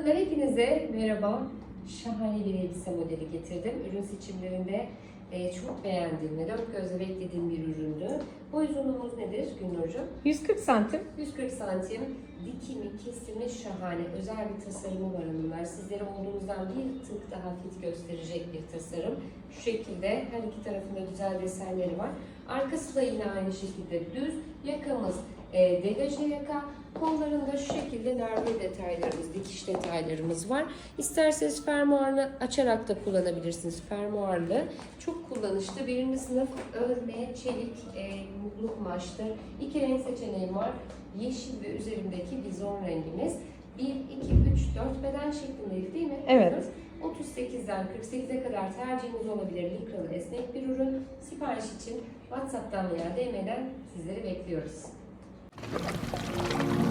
Kadınlar hepinize merhaba. Şahane bir elbise modeli getirdim. Ürün seçimlerinde e, çok beğendiğim ve dört gözle beklediğim bir üründü. Boy uzunluğumuz nedir Günnurcuğum? 140 santim. 140 santim. Dikimi, kesimi şahane. Özel bir tasarımı var hanımlar. Sizlere olduğunuzdan bir tık daha fit gösterecek bir tasarım. Şu şekilde her iki tarafında güzel desenleri var. Arkası da yine aynı şekilde düz. Yakamız e, degaje yaka. Kollarında şu şekilde narbe detaylarımız, dikiş detaylarımız var. İsterseniz fermuarını açarak da kullanabilirsiniz. Fermuarlı. Çok kullanışlı. Birinci sınıf örme, çelik, e, mutlu kumaştır. İki renk seçeneğim var. Yeşil ve üzerindeki bizon rengimiz. 1, 2, 3, 4 beden şeklindeydi değil mi? Evet. 38'den 48'e kadar tercihiniz olabilir. Likralı esnek bir ürün. Sipariş için WhatsApp'tan veya DM'den sizleri bekliyoruz. Thank you.